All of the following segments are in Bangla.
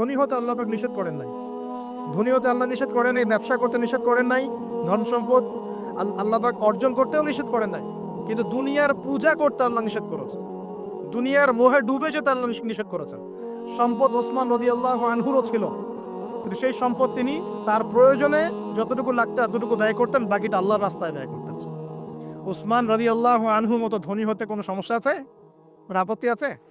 ধনী হতে আল্লাহ পাক নিষেধ করেন নাই। ধনী হতে আল্লাহ নিষেধ করেন নাই, ব্যবসা করতে নিষেধ করেন নাই, ধন সম্পদ আল্লাহ পাক অর্জন করতেও নিষেধ করেন নাই। কিন্তু দুনিয়ার পূজা করতে আল্লাহ নিষেধ করেছেন। দুনিয়ার মোহে ডুবে যেতে আল্লাহ নিষ- নিষেধ করেছেন। সম্পদ ওসমান নদী আল্লাহ আনহুরও ছিল। কিন্তু সেই সম্পদ তিনি তার প্রয়োজনে যতটুকু লাগতো এতটুকু ব্যয় করতেন, বাকিটা আল্লাহর রাস্তায় ব্যয় করতেন। ওসমান রদি আল্লাহ আনহু মতো ধনী হতে কোনো সমস্যা আছে? আপত্তি আছে?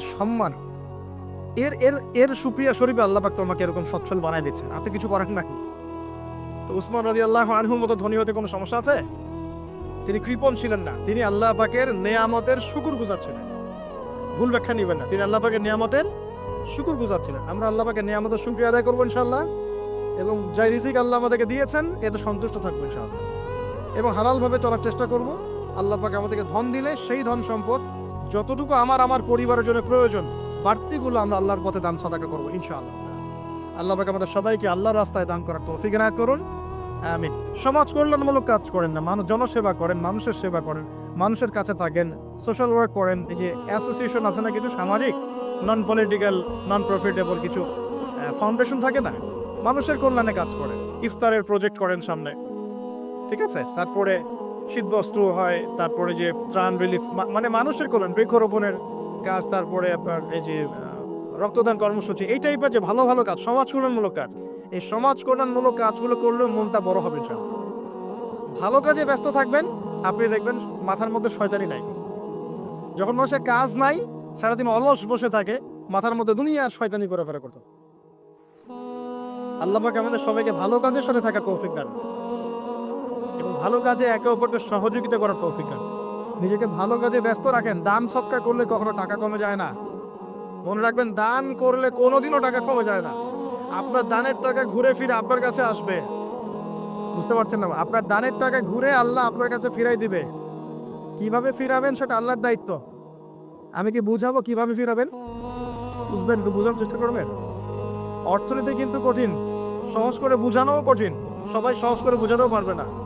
সম্মান। এর এর এর সুপ্রিয়া শরীফে আল্লাহ পাক তোমাকে এরকম সচ্ছল বানাই দিচ্ছেন আপনি কিছু করেন নাকি? তো উসমান রাজি আল্লাহ আনহুর মতো ধনী হতে কোনো সমস্যা আছে? তিনি কৃপণ ছিলেন না। তিনি আল্লাহ পাকের নেয়ামতের শুকুর গুজার ছিলেন ভুল ব্যাখ্যা নেবেন না। তিনি আল্লাহ পাকের নিয়ামতের শুকুর গুজার ছিলেন আমরা আল্লাহ পাকের নিয়ামতের শুক্রিয়া আদায় করব ইনশাল্লাহ এবং যাই রিজিক আল্লাহ আমাদেরকে দিয়েছেন, এতে সন্তুষ্ট থাকব ইনশাআল্লাহ। এবং হালালভাবে চলার চেষ্টা করব। আল্লাহ পাকে আমাদেরকে ধন দিলে সেই ধন সম্পদ যতটুকু আমার আমার পরিবারের জন্য প্রয়োজন, বাড়তিগুলো আমরা আল্লাহর পথে দান সদাকা করব, ইনশাআল্লাহ। আল্লাহ পাকে আমাদের সবাইকে আল্লাহর রাস্তায় দান করার তৌফিক এনায়েত করুন। আমিন। সমাজ কল্যাণমূলক কাজ করেন না, মানুষ জনসেবা করেন, মানুষের সেবা করেন, মানুষের কাছে থাকেন সোশ্যাল ওয়ার্ক করেন, এই যে অ্যাসোসিয়েশন আছে না কিছু সামাজিক নন পলিটিক্যাল নন প্রফিটেবল কিছু ফাউন্ডেশন থাকে না, মানুষের কল্যাণে কাজ করেন, ইফতারের প্রজেক্ট করেন সামনে। ঠিক আছে? তারপরে শীতবস্ত্র হয়, তারপরে যে ত্রাণ রিলিফ মানে মানুষের কল্যাণ, বৃক্ষরোপণের কাজ, তারপরে আপনার এই যে রক্তদান কর্মসূচি, এই টাইপের যে ভালো ভালো কাজ, সমাজ কল্যাণমূলক কাজ, এই সমাজ কল্যাণমূলক কাজগুলো করলেও মনটা বড় হবে, ইনশাআল্লাহ। ভালো কাজে ব্যস্ত থাকবেন, আপনি দেখবেন মাথার মধ্যে শয়তানি নাই। যখন মানুষের কাজ নাই, সারাদিন অলস বসে থাকে, মাথার মধ্যে দুনিয়ার শয়তানি করে ফেরা করতো আল্লাহ পাক আমাদের সবাইকে ভালো কাজের সাথে থাকা কৌফিক দান। ভালো কাজে একে অপরকে সহযোগিতা করার তৌফিক নিজেকে ভালো কাজে ব্যস্ত রাখেন। দান সৎকার করলে কখনো টাকা কমে যায় না। মনে রাখবেন, দান করলে কোনোদিনও টাকা কমে যায় না। আপনার দানের টাকা ঘুরে ফিরে আপনার কাছে আসবে। বুঝতে পারছেন না? আপনার দানের টাকা ঘুরে আল্লাহ আপনার কাছে ফিরাই দিবে। কীভাবে ফিরাবেন সেটা আল্লাহর দায়িত্ব। আমি কি বুঝাবো কীভাবে ফিরাবেন? বুঝবেন, একটু বোঝার চেষ্টা করবেন? অর্থনীতি কিন্তু কঠিন। সহজ করে বোঝানোও কঠিন। সবাই সহজ করে বোঝাতেও পারবে না।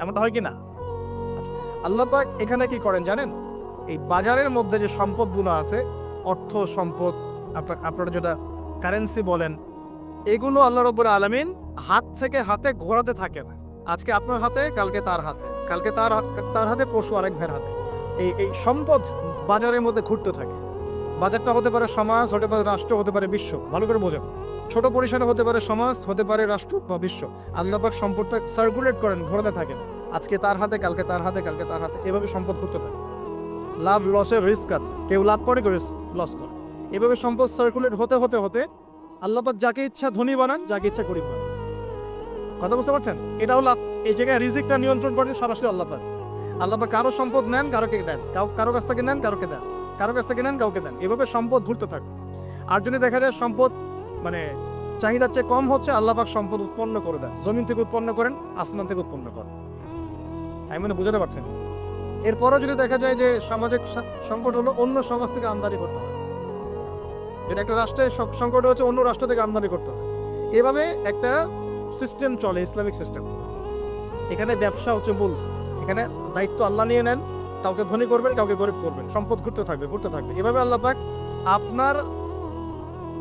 এমনটা হয় কি না? আচ্ছা আল্লাহ পাক এখানে কি করেন জানেন? এই বাজারের মধ্যে যে সম্পদগুলো আছে, অর্থ সম্পদ, আপনার যেটা কারেন্সি বলেন, এগুলো আল্লাহ রব্বুল আলমিন হাত থেকে হাতে ঘোরাতে থাকে না আজকে আপনার হাতে, কালকে তার হাতে। কালকে তার তার হাতে পশু আরেক ভাইয়ের হাতে। এই এই সম্পদ বাজারের মধ্যে ঘুরতে থাকে। বাজারটা হতে পারে সমাজ, হতে পারে রাষ্ট্র, হতে পারে বিশ্ব। ভালো করে বোঝেন ছোট পরিসরে হতে পারে সমাজ, হতে পারে রাষ্ট্র বা বিশ্ব। আল্লাপাক সম্পদটা সার্কুলেট করেন, ঘোরাতে থাকেন। আজকে তার হাতে, কালকে তার হাতে, কালকে তার হাতে। এভাবে সম্পদ ঘুরতে থাকে। লাভ, লসের রিস্ক আছে। কেউ লাভ করে, কেউ লস করে। এভাবে সম্পদ সার্কুলেট হতে হতে হতে আল্লাপাক যাকে ইচ্ছা ধনী বানান, যাকে ইচ্ছা গরিব বানান। কথা বুঝতে পারছেন? এটাও লাভ এই জায়গায় রিজিকটা নিয়ন্ত্রণ করেন সরাসরি আল্লাপাক। আল্লাপাক কারও সম্পদ নেন, কারোকে দেন। কারও কাছ থেকে নেন, কারোকে দেন। কারও কাছ থেকে নেন, কাউকে দেন। এভাবে সম্পদ ঘুরতে থাকে। আর যদি দেখা যায় সম্পদ মানে চাহিদার চেয়ে কম হচ্ছে আল্লাপাক সম্পদ উৎপন্ন করে দেন। জমিন থেকে উৎপন্ন করেন, আসমান থেকে উৎপন্ন করেন। আমি মানে বুঝাতে পারছেন এরপরও যদি দেখা যায় যে সামাজিক সংকট হলো, অন্য সমাজ থেকে আমদানি করতে হয়। যেটা একটা রাষ্ট্রের সংকট হচ্ছে অন্য রাষ্ট্র থেকে আমদানি করতে হয়। এভাবে একটা সিস্টেম চলে, ইসলামিক সিস্টেম এখানে ব্যবসা হচ্ছে মূল। এখানে দায়িত্ব আল্লাহ নিয়ে নেন কাউকে ধনী করবেন, কাউকে গরিব করবেন। সম্পদ ঘুরতে থাকবে ঘুরতে থাকবে। এভাবে আল্লাহ পাক আপনার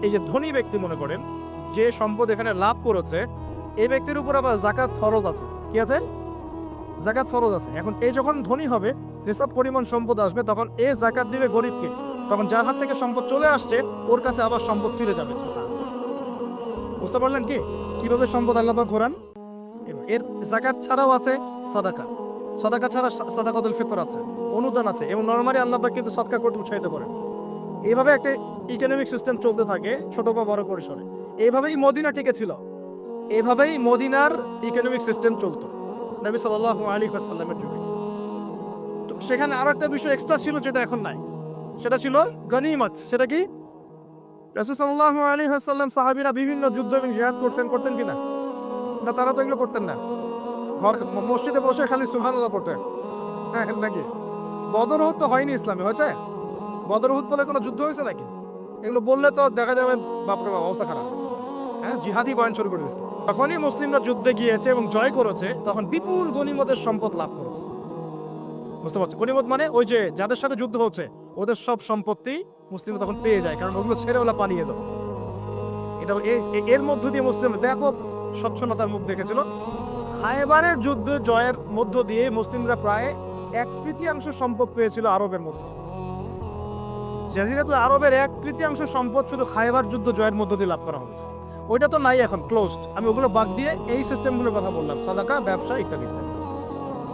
এই যে ধনী ব্যক্তি মনে করেন, যে সম্পদ এখানে লাভ করেছে, এই ব্যক্তির উপর আবার জাকাত ফরজ আছে। কি আছে? জাকাত ফরজ আছে। এখন এই যখন ধনী হবে, যেসব পরিমাণ সম্পদ আসবে, তখন এ জাকাত দিবে গরিবকে। তখন যার হাত থেকে সম্পদ চলে আসছে, ওর কাছে আবার সম্পদ ফিরে যাবে। বুঝতে পারলেন কি? কীভাবে সম্পদ আল্লাহ ঘোরান? এর জাকাত ছাড়াও আছে সদাকা। সদাকা ছাড়া সদাকাতুল ফিতর আছে, অনুদান আছে এবং নর্মালি আল্লাহবাক কিন্তু সদকা করতে উৎসাহিত করেন। এইভাবে একটা ইকোনমিক সিস্টেম চলতে থাকে ছোট বা বড় পরিসরে। এইভাবেই মদিনা টিকে ছিল। এইভাবেই মদিনার ইকোনমিক সিস্টেম চলতো নবী সাল্লাহ আলী সাল্লামের যুগে। তো সেখানে আরও একটা বিষয় এক্সট্রা ছিল যেটা এখন নাই। সেটা ছিল গনিমত। সেটা কি? রসুল সাল্লাহ আলী হাসাল্লাম সাহাবিরা বিভিন্ন যুদ্ধ এবং জিহাদ করতেন করতেন কিনা? না, তারা তো এগুলো করতেন না। ঘর মসজিদে বসে খালি সুহানাল্লাহ পড়তেন হ্যাঁ নাকি? বদরহুদ তো হয়নি ইসলামে, হয়েছে? বদরহুদ বলে কোনো যুদ্ধ হয়েছে নাকি? এগুলো বললে তো দেখা যাবে বাপরে বাপ, অবস্থা খারাপ। হ্যাঁ জিহাদি বয়ান শুরু করে দিয়েছে। তখনই মুসলিমরা যুদ্ধে গিয়েছে এবং জয় করেছে, তখন বিপুল গনিমতের সম্পদ লাভ করেছে। বুঝতে পারছি গনিমত মানে ওই যে যাদের সাথে যুদ্ধ হচ্ছে, ওদের সব সম্পত্তি মুসলিম তখন পেয়ে যায়, কারণ ওগুলো ছেড়ে ওলা পালিয়ে যাবে। এটা এর মধ্য দিয়ে মুসলিম ব্যাপক স্বচ্ছলতার মুখ দেখেছিল। হায়বারের যুদ্ধ জয়ের মধ্য দিয়ে মুসলিমরা প্রায় এক তৃতীয়াংশ সম্পদ পেয়েছিল আরবের মধ্যে। জাজিরাতুল আরবের এক তৃতীয়াংশ সম্পদ শুধু খাইবার যুদ্ধ জয়ের মধ্য দিয়ে লাভ করা হয়েছে ওইটা তো নাই এখন ক্লোজড আমি ওগুলো বাদ দিয়ে এই সিস্টেমগুলোর কথা বললাম, সাদাকা, ব্যবসা ইত্যাদি ইত্যাদি।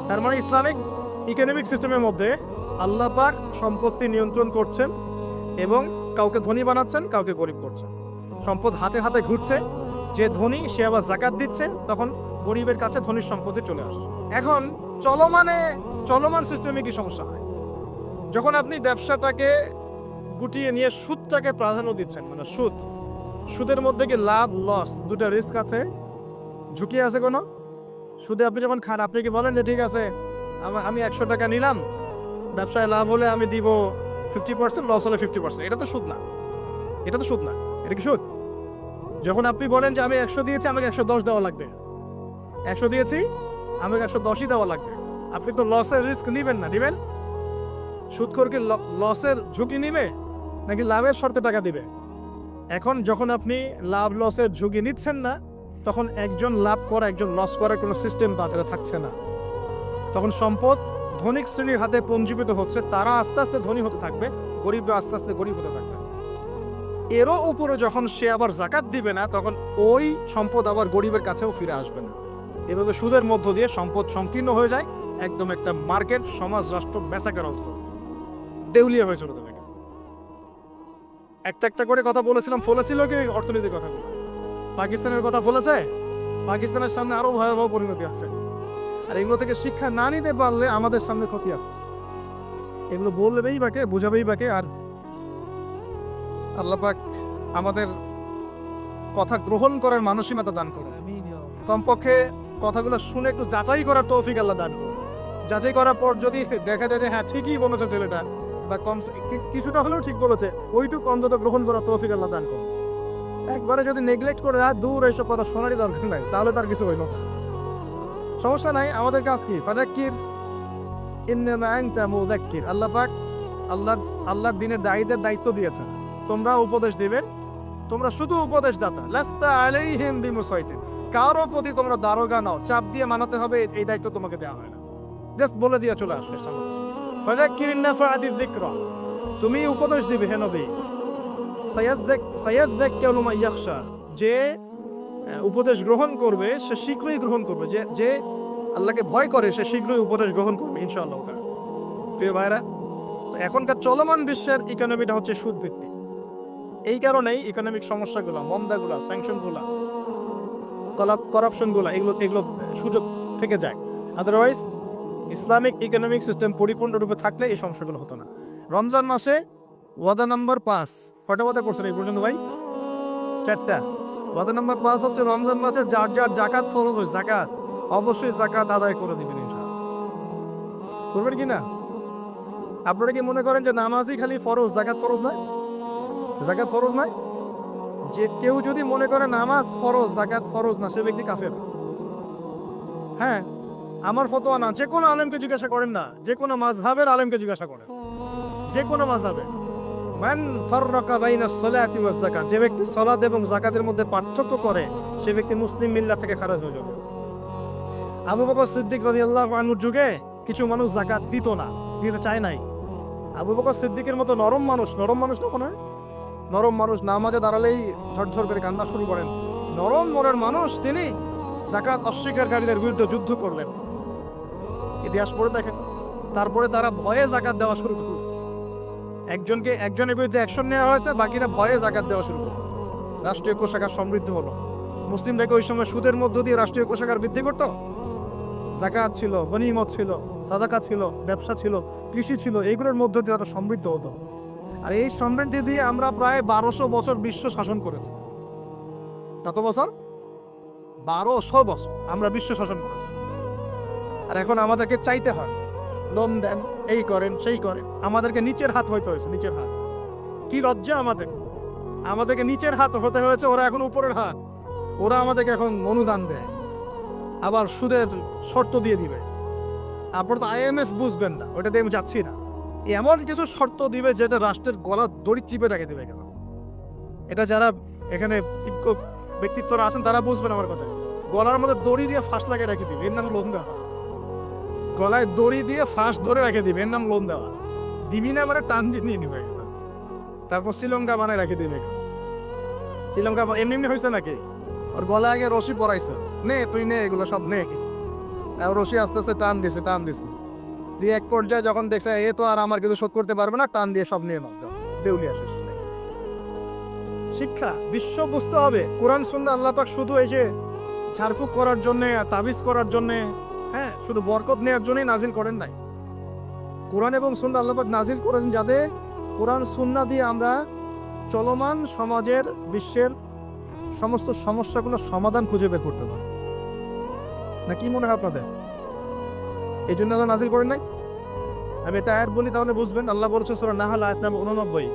তার মানে ইসলামিক ইকোনমিক সিস্টেমের মধ্যে আল্লাহ পাক সম্পত্তি নিয়ন্ত্রণ করছেন এবং কাউকে ধনী বানাচ্ছেন, কাউকে গরিব করছেন। সম্পদ হাতে হাতে ঘুরছে, যে ধনী সে আবার জাকাত দিচ্ছে, তখন গরিবের কাছে ধনীর সম্পত্তি চলে আসছে এখন চলমানে, চলমান সিস্টেমে কি সমস্যা হয়? যখন আপনি ব্যবসাটাকে গুটিয়ে নিয়ে সুদটাকে প্রাধান্য দিচ্ছেন মানে সুদ, সুদের মধ্যে কি লাভ লস দুটো রিস্ক আছে? ঝুঁকি আছে কোনো? সুদে আপনি যখন খান, আপনি কি বলেন ঠিক আছে, আমি একশো টাকা নিলাম, ব্যবসায় লাভ হলে আমি দিব ফিফটি পার্সেন্ট লস হলে ফিফটি পার্সেন্ট এটা তো সুদ না। এটা তো সুদ না। এটা কি সুদ? যখন আপনি বলেন যে, আমি একশো দিয়েছি, আমাকে একশো দশ দেওয়া লাগবে। একশো দিয়েছি, আমাকে একশো দশই দেওয়া লাগবে। আপনি তো লসের রিস্ক নেবেন না, নেবেন? সুদখোর কি লসের ঝুঁকি নিবে, নাকি লাভের শর্তে টাকা দিবে? এখন যখন আপনি লাভ লসের ঝুঁকি নিচ্ছেন না, তখন একজন লাভ করা, একজন লস করার কোনো সিস্টেম বাজারে থাকছে না। তখন সম্পদ ধনিক শ্রেণির হাতে পঞ্জীবিত হচ্ছে, তারা আস্তে আস্তে ধনী হতে থাকবে, গরিবরা আস্তে আস্তে গরিব হতে থাকবে। এরও উপরে যখন সে আবার জাকাত দিবে না, তখন ওই সম্পদ আবার গরিবের কাছেও ফিরে আসবে না। এভাবে সুদের মধ্য দিয়ে সম্পদ সংকীর্ণ হয়ে যায়, একদম একটা মার্কেট, সমাজ, রাষ্ট্র বেসাকের অবস্থা। দেউলিয়া হয়ে চলে যাবে। একটা একটা করে কথা বলেছিলাম, ফলেছিল কি অর্থনীতির কথা পাকিস্তানের কথা ফলেছে? পাকিস্তানের সামনে আরও ভয়াবহ পরিণতি আছে। আর এগুলো থেকে শিক্ষা না নিতে পারলে আমাদের সামনে ক্ষতি আছে। এগুলো বলবেই বাকে বোঝাবেই বাকে আর আল্লাহ পাক আমাদের কথা গ্রহণ করার মানসিকতা দান করে কমপক্ষে কথাগুলো শুনে একটু যাচাই করার তৌফিক আল্লাহ দান করে যাচাই করার পর যদি দেখা যায় যে হ্যাঁ ঠিকই বলেছে ছেলেটা, বা কম কিছুটা হলেও ঠিক বলেছে, ওইটুকু অন্তত গ্রহণ করার তৌফিক আল্লাহ দান করে একবারে যদি নেগলেক্ট করে দেয় দূর, এইসব কথা শোনারই দরকার নাই, তাহলে তার কিছু হইল। সমস্যা নাই, আমাদের কাজ কি? ফাদাক্কির মুযাক্কির আল্লাহ পাক আল্লাহ আল্লাহর দিনের দায়ীদের দায়িত্ব দিয়েছেন। তোমরা উপদেশ দিবেন, তোমরা শুধু উপদেশ দাতা। লাস্তা আলাইহিম বিমুসাইতিন। কারও প্রতি তোমরা দারোগা নাও, চাপ দিয়ে মানাতে হবে, এই দায়িত্ব তোমাকে দেওয়া হয় না। জাস্ট বলে দিয়ে চলে আসবে তুমি উপদেশ দিবে, হে নবী। যে উপদেশ গ্রহণ করবে, সে শীঘ্রই গ্রহণ করবে। যে যে আল্লাহকে ভয় করে, সে শীঘ্রই উপদেশ গ্রহণ করবে, ইনশাআল্লাহ। প্রিয় ভাইরা এখনকার চলমান বিশ্বের ইকোনমিটা হচ্ছে সুদ ভিত্তিক এই কারণেই ইকোনমিক সমস্যাগুলো, মন্দাগুলো স্যাংশনগুলো করাপশনগুলো, এগুলো এগুলো সুযোগ থেকে যায়। আদারওয়াইজ ইসলামিক ইকোনমিক সিস্টেম পরিপূর্ণরূপে থাকলে এই সমস্যাগুলো হতো না। রমজান মাসে ওয়াদা নাম্বার পাঁচ কটা ওয়াদা করছেন এই পর্যন্ত ভাই? চারটা। ওয়াদা নাম্বার পাঁচ হচ্ছে রমজান মাসে যার যার জাকাত ফরজ হয় জাকাত অবশ্যই জাকাত আদায় করে দিবেন করবেন কি না? আপনারা কি মনে করেন যে নামাজই খালি ফরজ জাকাত ফরজ নয়? জাকাত ফরজ নয়? যে কেউ যদি মনে করে নামাজ ফরজ জাকাত ফরজ না, সে ব্যক্তি কাফের। হ্যাঁ আমার ফতোয়া না, যে কোনো আলেমকে জিজ্ঞাসা করেন না, যে কোনো মাযহাবের আলেমকে জিজ্ঞাসা করেন। যে কোনো মাযহাবে মান ফাররাকা বাইনা সলাতি ওয়াজ যাকাত, যে ব্যক্তি সালাত এবং যাকাতের মধ্যে পার্থক্য করে, সে ব্যক্তি মুসলিম মিল্লাত থেকে খারাজ হয়ে যাবে। আবু বকর সিদ্দিক রাদিয়াল্লাহু আনহুর যুগে কিছু মানুষ যাকাত দিত না, দিতে চায় নাই। আবু বকর সিদ্দিকের মতো নরম মানুষ নরম মানুষ তো তখন হয়? নরম মানুষ নামাজে দাঁড়ালেই ঝরঝর করে কান্না শুরু করেন। নরম মনের মানুষ তিনি জাকাত অস্বীকারীদের বিরুদ্ধে যুদ্ধ করলেন। ইতিহাস পড়ে দেখেন, তারপরে তারা ভয়ে জাকাত দেওয়া শুরু করল। একজনকে, একজনের বিরুদ্ধে অ্যাকশন নেওয়া হয়েছে, বাকিরা ভয়ে জাকাত দেওয়া শুরু করেছে। রাষ্ট্রীয় কোষাগার সমৃদ্ধ হলো। মুসলিমরাকে ওই সময় সুদের মধ্য দিয়ে রাষ্ট্রীয় কোষাগার বৃদ্ধি করতো। জাকাত ছিল, গনিমত ছিল, সাদাকা ছিল, ব্যবসা ছিল, কৃষি ছিল এইগুলোর মধ্য দিয়ে তারা সমৃদ্ধ হতো। আর এই সমৃদ্ধি দিয়ে আমরা প্রায় বারোশো বছর বিশ্ব শাসন করেছি। কত বছর? বারোশো বছর আমরা বিশ্ব শাসন করেছি। আর এখন আমাদেরকে চাইতে হয়, লোন দেন, এই করেন, সেই করেন। আমাদেরকে নিচের হাত হইতে হয়েছে, নিচের হাত। কি লজ্জা আমাদের। আমাদেরকে নিচের হাত হতে হয়েছে, ওরা এখন উপরের হাত। ওরা আমাদেরকে এখন অনুদান দেয়। আবার সুদের শর্ত দিয়ে দিবে। আপনার তো আইএমএফ বুঝবেন না ওটা দিয়ে আমি যাচ্ছি না। এমন কিছু শর্ত দিবে যেটা রাষ্ট্রের গলা দড়ি চিপে রেখে দেবে কেন? এটা যারা এখানে ব্যক্তিত্বরা আছেন, তারা বুঝবেন আমার কথা। গলার মধ্যে দড়ি দিয়ে ফাঁস লাগে রেখে দিবে, এর নাম লোন দেওয়া। গলায় দড়ি দিয়ে ফাঁস ধরে রেখে দিবে, এর নাম লোন দেওয়া। দিবি না মানে টান দিয়ে নিয়ে নিবে। তারপর শ্রীলঙ্কা মানে রেখে দিবে। শ্রীলঙ্কা এমনি এমনি হয়েছে নাকি? ওর গলায় আগে রশি পরাইছে। নে, তুই নে, এগুলো সব নে। রশি আস্তে আস্তে টান দিছে টান দিছে। দিয়ে এক পর্যায়ে যখন দেখছে এ তো আর আমার কিছু শোধ করতে পারবে না টান দিয়ে সব নিয়ে দাও, দেউলিয়া শেষ। শিক্ষা বিশ্ব বুঝতে হবে। কোরআন শুনলে আল্লাহ পাক শুধু এই যে ঝাড়ফুঁক করার জন্য তাবিজ করার জন্য হ্যাঁ শুধু বরকত নেওয়ার জন্যই নাজিল করেন নাই। কোরআন এবং সুন্না আল্লাহ পাক নাজিল করেছেন যাতে কোরআন সুন্না দিয়ে আমরা চলমান সমাজের বিশ্বের সমস্ত সমস্যাগুলোর সমাধান খুঁজে বের করতে পারি। না কি মনে হয় আপনাদের? এই জন্য আল্লাহ নাজিল করেন নাই? আমি এটা আয়াত বলি, তাহলে বুঝবেন, আল্লাহ বলছে সুরা নাহাল, আয়াত নাম্বার উননব্বই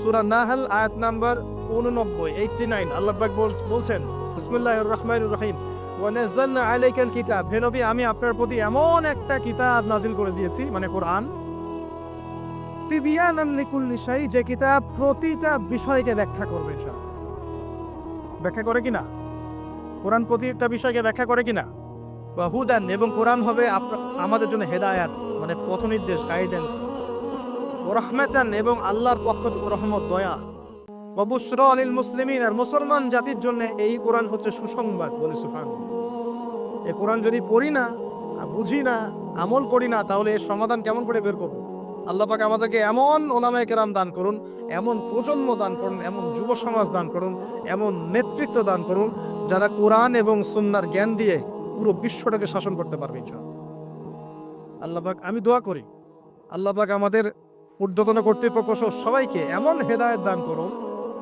সুরা নাহাল, আয়াত নাম্বার উননব্বই এইটটি নাইন আল্লাহ বলছেন বিসমুল্লাহ রহমান রহিম। ওয়ানাজ্জালনা আলাইকাল কিতাব। হে নবী, আমি আপনার প্রতি এমন একটা কিতাব নাজিল করে দিয়েছি মানে কোরআন। তিবিয়ানান লিকুল্লি শাই, যে কিতাব প্রতিটা বিষয়কে ব্যাখ্যা করবে ব্যাখ্যা করে কিনা? কোরআন প্রতিটা বিষয়কে ব্যাখ্যা করে কিনা? বা হুদান এবং কোরআন হবে আমাদের জন্য হেদায়াত মানে পথ নির্দেশ গাইডেন্স ও রহমাতান, এবং আল্লাহর পক্ষ থেকে রহমত, দয়া। ববুশ্র আলিল মুসলিমিন, আর মুসলমান জাতির জন্য এই কোরআন হচ্ছে সুসংবাদ, বলে সুফান এ কোরআন যদি পড়ি না বুঝি না, আমল করি না, তাহলে এর সমাধান কেমন করে বের করব? আল্লাহ পাক আমাদেরকে এমন ওলামায়ে কেরাম দান করুন, এমন প্রজন্ম দান করুন, এমন যুব সমাজ দান করুন, এমন নেতৃত্ব দান করুন, যারা কোরআন এবং সুন্নার জ্ঞান দিয়ে পুরো বিশ্বটাকে শাসন করতে পারবে ইনশাআল্লাহ। আল্লাহ পাক আমি দোয়া করি। আল্লাহ পাক আমাদের ঊর্ধ্বতন কর্তৃপক্ষ সবাইকে এমন হেদায়েত দান করুন,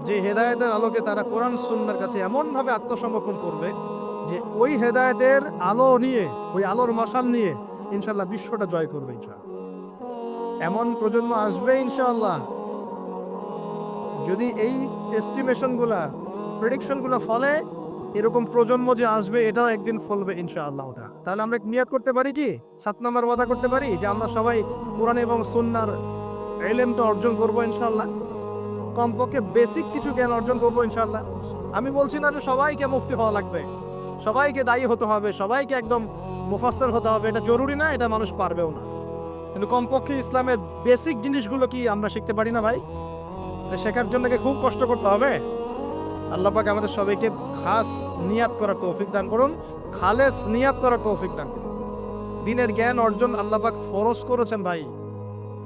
যে হেদায়েতের আলোকে তারা কোরআন সুন্নার কাছে এমনভাবে আত্মসমর্পণ করবে, যে ওই হেদায়েতের আলো নিয়ে, ওই আলোর মশাল নিয়ে ইনশাল্লাহ বিশ্বটা জয় করবে ইনশাআল্লাহ। এমন প্রজন্ম আসবে ইনশাআল্লাহ, যদি এই এস্টিমেশনগুলা প্রেডিকশনগুলো ফলে এরকম প্রজন্ম যে আসবে, এটাও একদিন ফলবে ইনশাআল্লাহ তাআলা। তাহলে আমরা নিয়াত করতে পারি কি? সাত নম্বর ওয়াদা করতে পারি যে আমরা সবাই কোরআন এবং সুন্নার এলেমটা অর্জন করব ইনশাআল্লাহ। কমপক্ষে বেসিক কিছু জ্ঞান অর্জন করব ইনশাআল্লাহ। আমি বলছি না যে সবাইকে মুফতি হওয়া লাগবে। সবাইকে দায়ী হতে হবে, সবাইকে একদম মুফাসসর হতে হবে, এটা জরুরি না, এটা মানুষ পারবেও না। কিন্তু কমপক্ষে ইসলামের বেসিক জিনিসগুলো কি আমরা শিখতে পারি না ভাই? শেখার জন্য কি খুব কষ্ট করতে হবে? আল্লাহ পাক আমাদের সবাইকে খাস নিয়াত করার তৌফিক দান করুন, খালেস নিয়াত করার তৌফিক দান করুন। দিনের জ্ঞান অর্জন আল্লাহ পাক ফরজ করেছেন ভাই।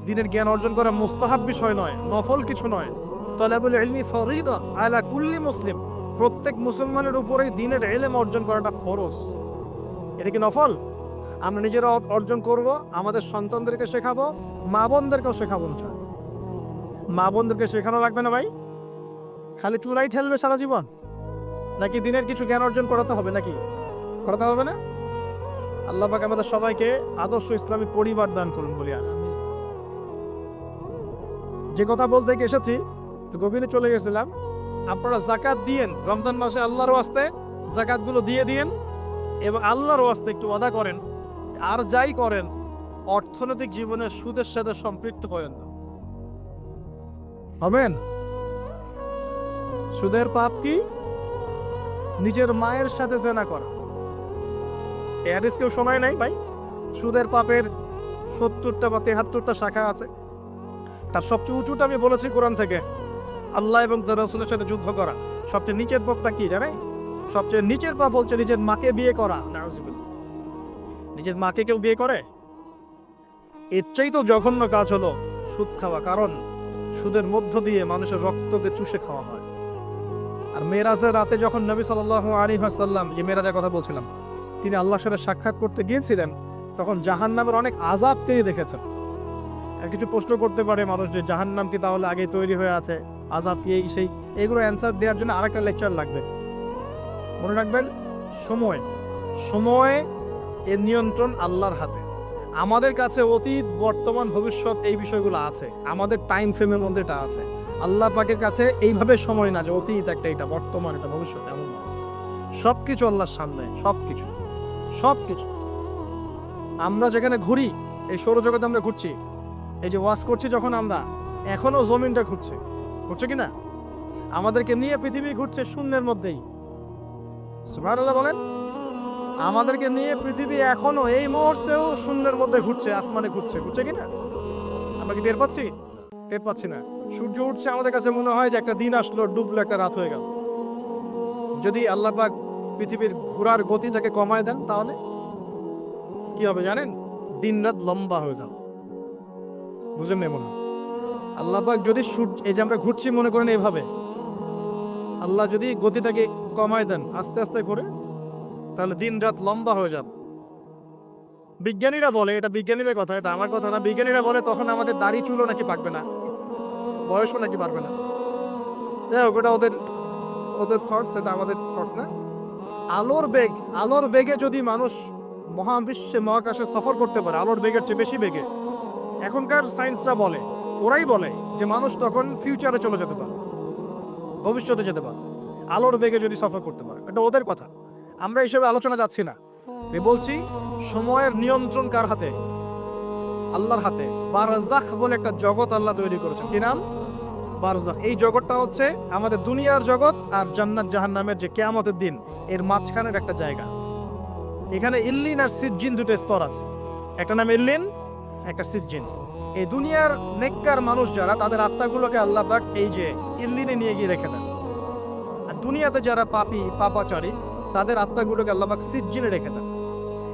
দিনের জ্ঞান অর্জন করা মুস্তাহাব বিষয় নয়, নফল কিছু নয়। তলাবুল ইলমি ফরিদা আলা কুল্লি মুসলিম। প্রত্যেক মুসলমানের উপরেই দিনের এলেম অর্জন করাটা ফরজ। এটা কি নফল? আমরা নিজেরা অর্জন করব, আমাদের সন্তানদেরকে শেখাবো, মা বোনদেরকেও শেখাবো না মা বোনদেরকে শেখানো লাগবে না ভাই? খালি চুলাই ঠেলবে সারা জীবন? নাকি দিনের কিছু জ্ঞান অর্জন করাতে হবে নাকি? করাতে হবে না? আল্লাহ পাক আমাদের সবাইকে আদর্শ ইসলামী পরিবার দান করুন বলি যে কথা বলতে এসেছি তো গভীরে চলে গেছিলাম। আপনারা জাকাত দিয়েন, রমজান মাসে আল্লাহর ওয়াস্তে জাকাতগুলো দিয়ে দিয়েন এবং আল্লাহর ওয়াস্তে একটু ওয়াদা করেন। আর যাই করেন, অর্থনৈতিক জীবনে সুদের সাথে সম্পৃক্ত করেন না। হবেন সুদের পাপ কি? নিজের মায়ের সাথে জেনা করা। এ কেউ শোনায় নাই ভাই? সুদের পাপের সত্তরটা বা তেহাত্তরটা শাখা আছে। তার সবচেয়ে উঁচুটা আমি বলেছি কোরআন থেকে। আল্লাহ এবং তার রসুলের সাথে যুদ্ধ করা। সবচেয়ে নিচের পাপটা কি জানে সবচেয়ে নিচের পাপ হচ্ছে নিজের মাকে বিয়ে করা। নিজের মাকে কেউ বিয়ে করে? এর চাই তো জঘন্য কাজ হলো সুদ খাওয়া। কারণ সুদের মধ্য দিয়ে মানুষের রক্তকে চুষে খাওয়া হয়। আর মেরাজের রাতে যখন নবী সাল্লাল্লাহু আলী হাসাল্লাম যে মেরাজের কথা বলছিলাম, তিনি আল্লাহর সাথে সাক্ষাৎ করতে গিয়েছিলেন, তখন জাহান্নামের অনেক আজাব তিনি দেখেছেন। আর কিছু প্রশ্ন করতে পারে মানুষ যে, জাহান্নাম কি তাহলে আগে তৈরি হয়ে আছে? আজাব কি এই সেই? এগুলো অ্যান্সার দেওয়ার জন্য আরেকটা লেকচার লাগবে। মনে রাখবেন, সময় সময় এর নিয়ন্ত্রণ আল্লাহর হাতে। আমাদের কাছে অতীত, বর্তমান, ভবিষ্যৎ এই বিষয়গুলো আছে। আমাদের টাইম ফ্রেমের মধ্যে এটা আছে। আল্লাহ পাকের কাছে এইভাবে সময় না যে অতীত একটা এটা, বর্তমান এটা, ভবিষ্যৎ এমন সব কিছু আল্লাহর সামনে সব কিছু সব কিছু আমরা যেখানে ঘুরি, এই সৌরজগতে আমরা ঘুরছি। এই যে ওয়াশ করছি যখন আমরা, এখনও জমিনটা ঘুরছে। ঘুরছে কি না আমাদেরকে নিয়ে পৃথিবী ঘুরছে শূন্যের মধ্যেই। সুবহানাল্লাহ বলেন, আমাদেরকে নিয়ে পৃথিবী এখনও এই মুহূর্তেও শূন্যের মধ্যে ঘুরছে, আসমানে ঘুরছে। ঘুরছে কি না আমরা কি টের পাচ্ছি? টের পাচ্ছি না। সূর্য উঠছে, আমাদের কাছে মনে হয় যে একটা দিন আসলো, ডুবলো একটা রাত হয়ে গেল। যদি আল্লাহ পাক পৃথিবীর ঘোরার গতিটাকে কমায় দেন তাহলে? কি হবে জানেন? দিন রাত লম্বা হয়ে যাবে। বুঝেন না মনে আল্লাহ পাক যদি সূর্য, এই যে আমরা ঘুরছি মনে করেন এইভাবে আল্লাহ যদি গতিটাকে কমায় দেন আস্তে আস্তে করে, তাহলে দিন রাত লম্বা হয়ে যাবে। বিজ্ঞানীরা বলে, এটা বিজ্ঞানীদের কথা, এটা আমার কথা না, বিজ্ঞানীরা বলে তখন আমাদের দাড়ি চুলও নাকি পাকবে না। বয়সও নাকি পারবে না। যাই হোক, ওটা ওদের ওদের থটস এটা আমাদের থটস না। আলোর বেগ, আলোর বেগে যদি মানুষ মহাবিশ্বে, মহাকাশে সফর করতে পারে, আলোর বেগের চেয়ে বেশি বেগে। এখনকার সায়েন্সরা বলে, ওরাই বলে যে মানুষ তখন ফিউচারে চলে যেতে পারে, ভবিষ্যতে যেতে পারে। আলোর বেগে যদি সফর করতে পারে, এটা ওদের কথা। আমরা এইসবে আলোচনা যাচ্ছি না। বলছি, সময়ের নিয়ন্ত্রণ কার হাতে? আল্লাহর হাতে। বারজাখ বলে একটা জগৎ আল্লাহ তৈরি করেছেন। কি নাম? বারজাখ। এই জগৎটা হচ্ছে আমাদের দুনিয়ার জগৎ আর জান্নাত জাহান্নামের যে কেয়ামতের দিন, এর মাঝখানের একটা জায়গা। এখানে ইল্লিন আর সিজ্জিন দুটো স্তর আছে। একটা নাম ইল্লিন, একটা সিজ্জিন। এই দুনিয়ার নেককার মানুষ যারা, তাদের আত্মাগুলোকে আল্লাহ পাক এই যে ইল্লিনে নিয়ে গিয়ে রেখে দেন। আর দুনিয়াতে যারা পাপী, পাপাচারী, তাদের আত্মাগুলোকে আল্লাহ পাক সিজ্জিনে রেখে দেন।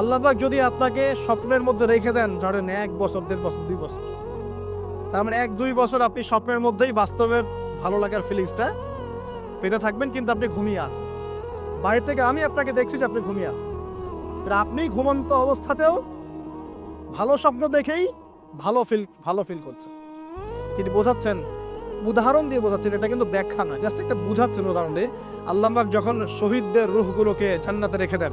আল্লাহবাক যদি আপনাকে স্বপ্নের মধ্যে রেখে দেন, ধরেন এক বছর, দেড় বছর, দুই বছর, তার মানে এক, দুই বছর আপনি স্বপ্নের মধ্যেই বাস্তবের ভালো লাগার ফিলিংসটা পেতে থাকবেন, কিন্তু আপনি ঘুমিয়ে আছেন। বাইরে থেকে আমি আপনাকে দেখছি যে আপনি ঘুমিয়ে আছেন। আপনি ঘুমন্ত অবস্থাতেও ভালো স্বপ্ন দেখেই ভালো ফিল ভালো ফিল করছেন। তিনি বোঝাচ্ছেন, উদাহরণ দিয়ে বোঝাচ্ছেন, এটা কিন্তু ব্যাখ্যা নয় জাস্ট একটা বুঝাচ্ছেন উদাহরণ দিয়ে। আল্লাহবাক যখন শহীদদের রুহগুলোকে জান্নাতে রেখে দেন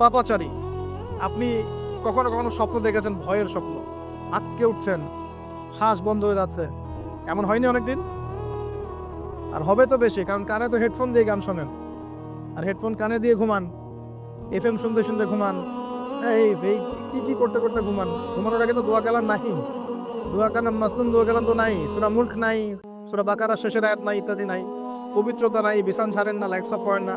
পাপাচারী। আপনি কখনো কখনো স্বপ্ন দেখেছেন, ভয়ের স্বপ্ন। আটকে উঠছেন, শ্বাস বন্ধ হয়ে যাচ্ছে। এমন হয়নি অনেকদিন? আর হবে তো বেশি, কারণ কানে তো হেডফোন দিয়ে গান শোনেন। আর হেডফোন কানে দিয়ে ঘুমান এফ এম শুনতে শুনতে ঘুমান। এই এই, কি কি করতে করতে ঘুমান? ঘুমানোর আগে তো দোয়া কালাম নাই দোয়া কালাম মাসনুন, দোয়া কালাম তো নাই। সুরা মুল্ক নাই, সুরা বাকারা শেষের আয়াত নাই, ইত্যাদি নাই। পবিত্রতা নাই, বিছান ছাড়েন না, লাইট সাপ করেন না।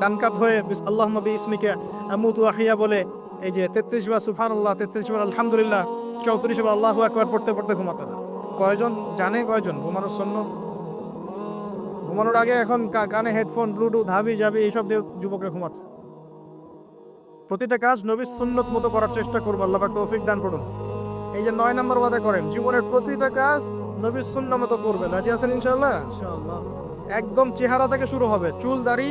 ডানকাত হয়ে আল্লাহ নবী ইসমিকে আমুতু আহিয়া বলে, এই যে তেত্রিশ বার সুফান আল্লাহ তেত্রিশ বার আলহামদুলিল্লাহ, চৌত্রিশ বার আল্লাহ একবার পড়তে পড়তে ঘুমাতে হয়। কয়জন জানে কয়জন? ঘুমানোর জন্য ঘুমানোর আগে এখন কানে হেডফোন, ব্লুটুথ, হাবি যাবি এইসব দিয়ে যুবকরা ঘুমাচ্ছে। প্রতিটা কাজ নবীর সুন্নত মতো করার চেষ্টা করব, আল্লাহ তৌফিক দান করুন। এই যে নয় নম্বর ওয়াদা করেন, জীবনের প্রতিটা কাজ নবীর সুন্না মতো করবেন। রাজি আছেন ইনশাআল্লাহ। একদম চেহারা থেকে শুরু হবে, চুল দাড়ি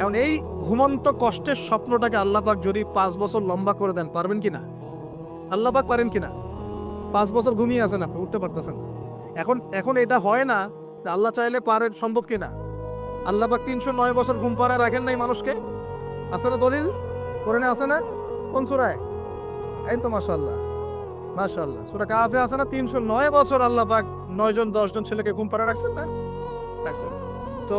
এখন এই ঘুমন্ত কষ্টের স্বপ্নটাকে আল্লাহ পাক যদি পাঁচ বছর লম্বা করে দেন, পারবেন কি না? আল্লাহ পাক পারেন কি না? পাঁচ বছর ঘুমিয়ে আছেন আপনি, উঠতে পারতেছেন এখন এখন এটা হয় না আল্লাহ চাইলে পারেন, সম্ভব কি না? আল্লাহ পাক তিনশো নয় বছর ঘুম পাড়ায় রাখেন নাই মানুষকে? আছে না দলিল? কোরআনে আছে না? কোন সুরায়? এই তো মাশাল্লাহ মাশাল্লাহ সুরা কাফে আছে না? তিনশো নয় বছর আল্লাহ পাক নয় জন দশ জন ছেলেকে ঘুম পাড়া রাখছেন না? রাখছেন। তো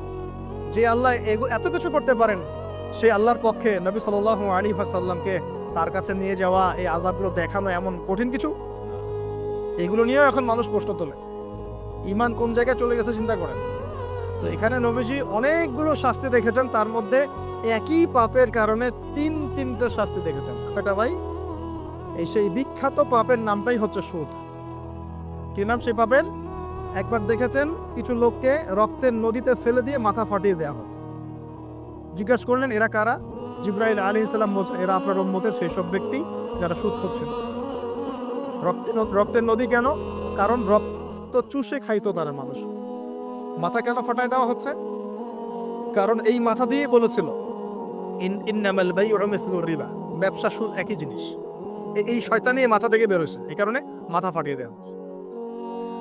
যে আল্লাহ এত কিছু করতে পারেন সেই আল্লাহর পক্ষে নবী সাল্লাহ আলী সাল্লামকে তার কাছে নিয়ে যাওয়া, এই আজাবগুলো দেখানো এমন কঠিন কিছু? এগুলো নিয়েও এখন মানুষ প্রশ্ন তোলে। ইমান কোন জায়গায় চলে গেছে চিন্তা করেন। তো এখানে নবীজি অনেকগুলো শাস্তি দেখেছেন, তার মধ্যে একই পাপের কারণে তিন তিনটা শাস্তি দেখেছেন। এটা ভাই? এই সেই বিখ্যাত পাপের নামটাই হচ্ছে সুদ। কি নাম সেই পাপের? একবার দেখেছেন? কিছু লোককে রক্তের নদীতে ফেলে দিয়ে মাথা ফাটিয়ে দেওয়া হচ্ছে। জিজ্ঞাসা করলেন, এরা কারা? জিব্রাইল আলী ইসলাম বলছেন, এরা আপনার উম্মতের সেই সব ব্যক্তি যারা সুদ খাচ্ছিল রক্তের রক্তের নদী কেন? কারণ রক্ত চুষে খাইতো তারা মানুষ। মাথা কেন ফাটায় দেওয়া হচ্ছে? কারণ এই মাথা দিয়ে বলেছিল রিবা। ব্যবসা সুদ একই জিনিস। এই শয়তানি মাথা থেকে বেরোছে এই কারণে মাথা ফাটিয়ে দেওয়া হচ্ছে।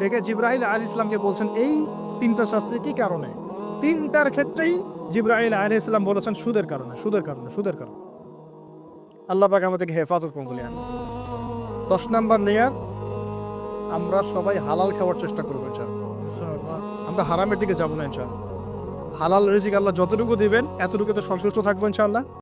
দেখে জিব্রাহিল আল ইসলামকে বলছেন, এই তিনটা শাস্তি কি কারণে? তিনটার ক্ষেত্রেই জিব্রাহিল আল ইসলাম বলেছেন, সুদের কারণে সুদের কারণে সুদের কারণে। আল্লাহ পাক আমাদেরকে হেফাজত করুন বলে দশ নাম্বার নেয়ার আমরা সবাই হালাল খাওয়ার চেষ্টা করব, ইনশাআল্লাহ। আমরা হারামের দিকে যাব না, ইনশাআল্লাহ। হালাল রিজিক আল্লাহ যতটুকু দিবেন, এতটুকু তো সন্তুষ্ট থাকব, ইনশাআল্লাহ।